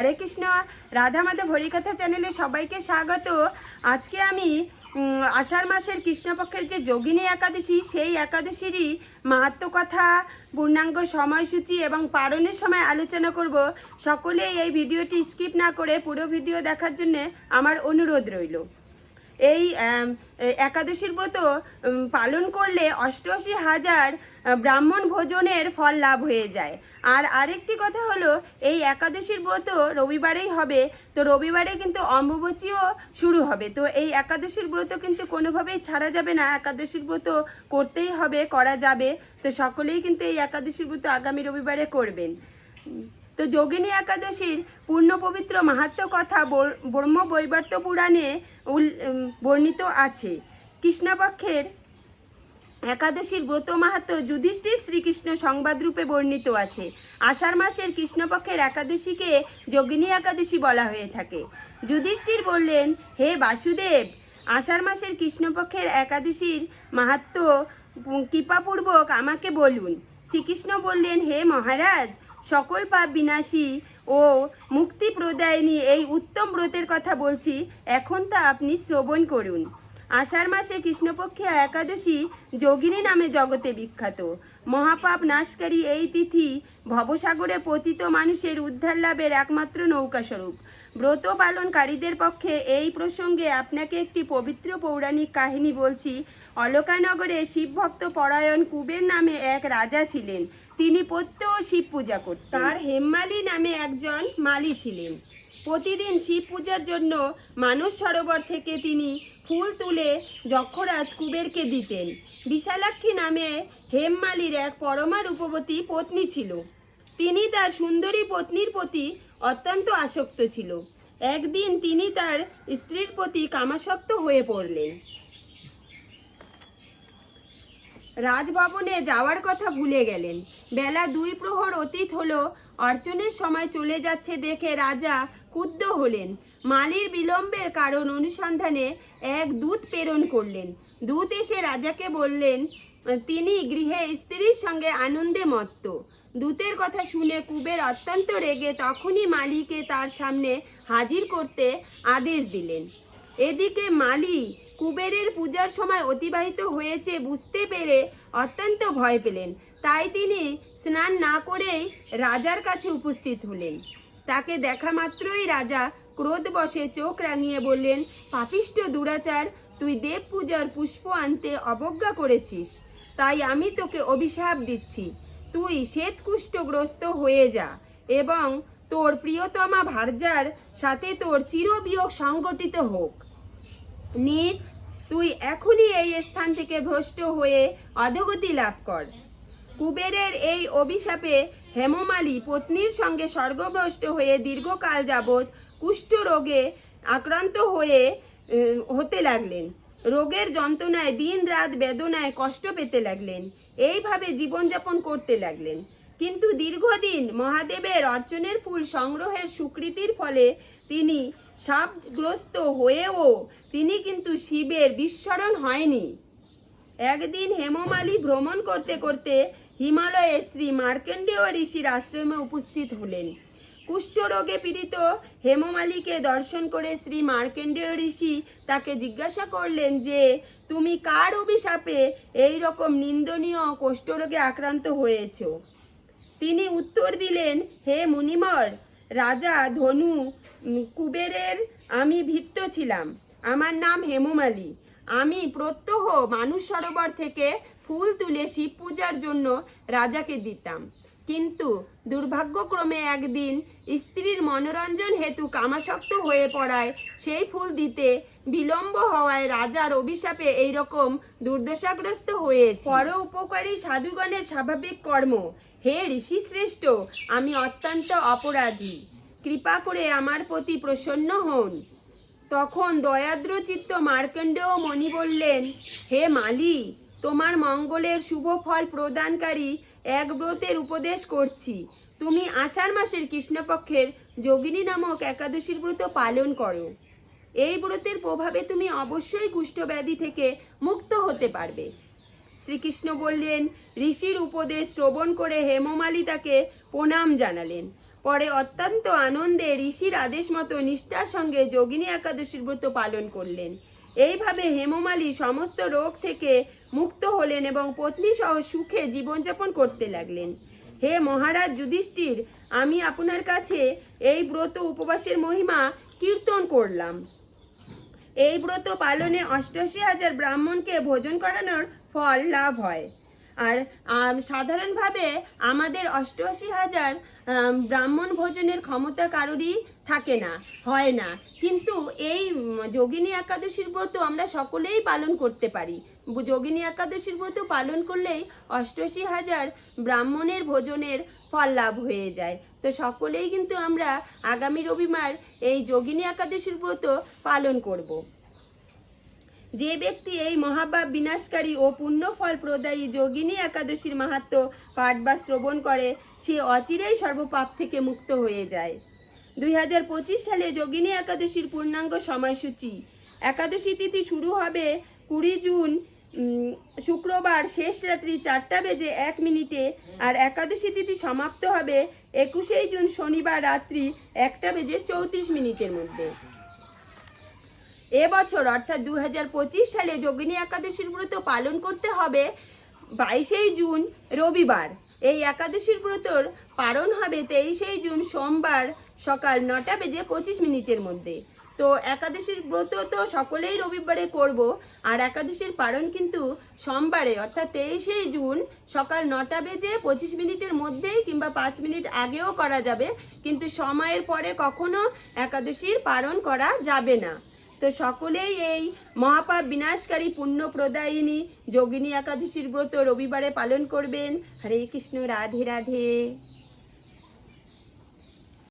হরে কৃষ্ণ, রাধা মাধব হরিকথা চ্যানেলে সবাইকে স্বাগত। আজকে আমি আষাঢ় মাসের কৃষ্ণপক্ষের যে যোগিনী একাদশী, সেই একাদশীরই মাহাত্ম কথা, পূর্ণাঙ্গ সময়সূচি এবং পারণের সময় আলোচনা করব। সকলেই এই ভিডিওটি স্কিপ না করে পুরো ভিডিও দেখার জন্য আমার অনুরোধ রইল। এই একাদশীর ব্রত পালন করলে অষ্টআশি হাজার ব্রাহ্মণ ভোজনের ফল লাভ হয়ে যায়। আর আরেকটি কথা হলো, এই একাদশীর ব্রত রবিবারেই হবে, তো রবিবারে কিন্তু অম্বুবচীও শুরু হবে। তো এই একাদশীর ব্রত কিন্তু কোনোভাবেই ছাড়া যাবে না, একাদশীর ব্রত করতেই হবে, করা যাবে। তো সকলেই কিন্তু এই একাদশীর ব্রত আগামী রবিবারে করবেন। তো যোগিনী একাদশীর পূর্ণ পবিত্র মাহাত্ম কথা বর- ব্রহ্ম বৈবর্ত পুরাণে বর্ণিত আছে। কৃষ্ণপক্ষের একাদশীর ব্রত মাহাত্ম যুধিষ্ঠির শ্রীকৃষ্ণ সংবাদ রূপে বর্ণিত আছে। আষাঢ় মাসের কৃষ্ণপক্ষের একাদশীকে যোগিনী একাদশী বলা হয়ে থাকে। যুধিষ্ঠির বললেন, হে বাসুদেব, আষাঢ় মাসের কৃষ্ণপক্ষের একাদশীর মাহাত্ম কৃপাপূর্বক আমাকে বলুন। শ্রীকৃষ্ণ বললেন, হে মহারাজ সকল পাপ বিনাশী ও মুক্তি প্রদায়নী এই উত্তম ব্রতের কথা বলছি, এখন তা আপনি শ্রবণ করুন। আষাঢ় মাসে কৃষ্ণপক্ষে একাদশী যোগিনী নামে জগতে বিখ্যাত। মহাপাপ নাশকারী এই তিথি ভবসাগরে পতিত মানুষের উদ্ধার লাভের একমাত্র নৌকাস্বরূপ। ব্রত পালনকারীদের পক্ষে এই প্রসঙ্গে আপনাকে একটি পবিত্র পৌরাণিক কাহিনী বলছি। অলকানগরে শিবভক্ত পরায়ণ কুবের নামে এক রাজা ছিলেন। তিনি প্রত্যহ শিব পূজা করতেন। তার হেমমালি নামে একজন মালি ছিলেন। প্রতিদিন শিব পূজার জন্য মানস সরোবর থেকে তিনি ফুল তুলে যক্ষরাজ কুবেরকে দিতেন। বিশালাক্ষী নামে হেমমালির এক পরমা রূপবতী পত্নী ছিল। তিনি তার সুন্দরী পত্নীর প্রতি অত্যন্ত আসক্ত ছিল। একদিন তিনি তার স্ত্রীর প্রতি কামাসক্ত হয়ে পড়লেন। রাজভবনে যাওয়ার কথা ভুলে গেলেন। বেলা দুই প্রহর অতীত হলো, অর্চনের সময় চলে যাচ্ছে দেখে রাজা ক্ষুব্ধ হলেন। মালির বিলম্বের কারণ অনুসন্ধানে এক দূত প্রেরণ করলেন। দূত এসে রাজাকে বললেন, তিনি গৃহে স্ত্রীর সঙ্গে আনন্দে মত্ত। দূতের কথা শুনে কুবের অত্যন্ত রেগে তখনই মালিকে তার সামনে হাজির করতে আদেশ দিলেন। এদিকে মালি কুবেরের পূজার সময় অতিবাহিত হয়েছে বুঝতে পেরে অত্যন্ত ভয় পেলেন। তাই তিনি স্নান না করেই রাজার কাছে উপস্থিত হলেন। তাকে দেখা মাত্রই রাজা ক্রোধবশে চোখ রাঙিয়ে বললেন পাপিষ্ট দুরাচার, তুই দেব পূজার পুষ্প আনতে অবজ্ঞা করেছিস। তাই আমি তোকে অভিশাপ দিচ্ছি। তুই শ্বেতকুষ্ঠগ্রস্ত হয়ে যা এবং তোর প্রিয়তমা ভার্যার সাথে তোর চিরবিয়োগ সংগঠিত হোক। নিজ, তুই এখনই এই স্থান থেকে ভ্রষ্ট হয়ে অধগতি লাভ কর। কুবেরের এই অভিশাপে হেমমালী পত্নীর সঙ্গে স্বর্গভ্রষ্ট হয়ে দীর্ঘকাল যাবৎ কুষ্ঠরোগে আক্রান্ত হয়ে হতে লাগলেন। রোগের যন্ত্রণায় দিন রাত বেদনায় কষ্ট পেতে লাগলেন। এইভাবে জীবনযাপন করতে লাগলেন। কিন্তু দীর্ঘদিন মহাদেবের অর্চনের ফুল সংগ্রহের স্বীকৃতির ফলে তিনি সাপগ্রস্ত হয়েও তিনি কিন্তু শিবের বিস্মরণ হয়নি। একদিন হেমমালী ভ্রমণ করতে করতে হিমালয়ে শ্রী মার্কেন্ডেয় ঋষির আশ্রমে উপস্থিত হলেন। কুষ্ঠরোগে পীড়িত হেমমালিকে দর্শন করে শ্রী মার্কেন্ডেয় ঋষি তাকে জিজ্ঞাসা করলেন যে, তুমি কার অভিশাপে এই রকম নিন্দনীয় কুষ্ঠরোগে আক্রান্ত হয়েছো? তিনি উত্তর দিলেন, হে মুনিমর, রাজা ধনু কুবেরের আমি ভিত্ত ছিলাম। আমার নাম হেমমালী। আমি প্রত্যহ মানুষ সরোবর থেকে ফুল তুলে শিব পূজার জন্য রাজাকে দিতাম। কিন্তু দুর্ভাগ্যক্রমে একদিন স্ত্রীর মনোরঞ্জন হেতু কামাসক্ত হয়ে পড়ায় সেই ফুল দিতে বিলম্ব হওয়ায় রাজার অভিশাপে এইরকম দুর্দশাগ্রস্ত হয়েছে। পর উপকারী সাধুগণের স্বাভাবিক কর্ম। হে ঋষি শ্রেষ্ঠ, আমি অত্যন্ত অপরাধী। কৃপা করে আমার প্রতি প্রসন্ন হন। তখন দয়াদ্র চিত্ত মার্কণ্ডেয় মণি বললেন, হে মালি, তোমার মঙ্গলের শুভ ফল প্রদানকারী এক ব্রতের উপদেশ করছি। তুমি আষাঢ় মাসের কৃষ্ণপক্ষের যোগিনী নামক একাদশীর ব্রত পালন করো। এই ব্রতের প্রভাবে তুমি অবশ্যই কুষ্ঠব্যাধি থেকে মুক্ত হতে পারবে। শ্রীকৃষ্ণ বললেন, ঋষির উপদেশ শ্রবণ করে হেমমালী তাকে প্রণাম জানালেন। পরে অত্যন্ত আনন্দে ঋষির আদেশ মতো নিষ্ঠার সঙ্গে যোগিনী একাদশীর ব্রত পালন করলেন। এইভাবে হেমমালী সমস্ত রোগ থেকে মুক্ত হলেন এবং পত্নী সহ সুখে জীবনযাপন করতে লাগলেন। হে মহারাজ যুধিষ্ঠির, আমি আপনার কাছে এই ব্রত উপবাসের মহিমা কীর্তন করলাম। এই ব্রত পালনে অষ্টআশি হাজার ব্রাহ্মণকে ভোজন করানোর ফল লাভ হয়। আর সাধারণভাবে আমাদের অষ্টআশি হাজার ব্রাহ্মণ ভোজনের ক্ষমতা কারোরই থাকে না, হয় না। কিন্তু এই যোগিনী একাদশীর ব্রত আমরা সকলেই পালন করতে পারি। যোগিনী একাদশীর ব্রত পালন করলেই অষ্টআশি হাজার ব্রাহ্মণের ভোজনের ফল লাভ হয়ে যায়। তো সকলেই কিন্তু আমরা আগামী রবিবার এই যোগিনী একাদশীর ব্রত পালন করব। যে ব্যক্তি এই মহাপাপ বিনাশকারী ও পুণ্যফল প্রদায়ী যোগিনী একাদশীর মাহাত্ম পাঠ বা শ্রবণ করে, সে অচিরেই সর্বপাপ থেকে মুক্ত হয়ে যায়। দুই হাজার পঁচিশ সালে যোগিনী একাদশীর পূর্ণাঙ্গ সময়সূচি। একাদশী তিথি শুরু হবে কুড়ি জুন শুক্রবার শেষ রাত্রি চারটা বেজে এক মিনিটে আর একাদশী তিথি সমাপ্ত হবে একুশেই জুন শনিবার রাত্রি একটা বেজে চৌত্রিশ মিনিটের মধ্যে। এবছর, অর্থাৎ দু হাজার পঁচিশ সালে যোগিনী একাদশীর ব্রত পালন করতে হবে বাইশেই জুন, রবিবার। এই একাদশীর ব্রতর পালন হবে তেইশেই জুন সোমবার সকাল নটা বেজে পঁচিশ মিনিটের মধ্যে। তো একাদশীর ব্রত তো সকলেই রবিবারে করব, আর একাদশীর পালন কিন্তু সোমবারে, অর্থাৎ তেইশেই জুন সকাল নটা বেজে পঁচিশ মিনিটের মধ্যেই কিংবা পাঁচ মিনিট আগেও করা যাবে। কিন্তু সময়ের পরে কখনো একাদশীর পালন করা যাবে না। তো সকলেই এই মহাপাপ বিনাশকারী পুণ্য প্রদায়িনী যোগিনী একাদশীর ব্রত রবিবারে পালন করবেন। হরে কৃষ্ণ, রাধে রাধে।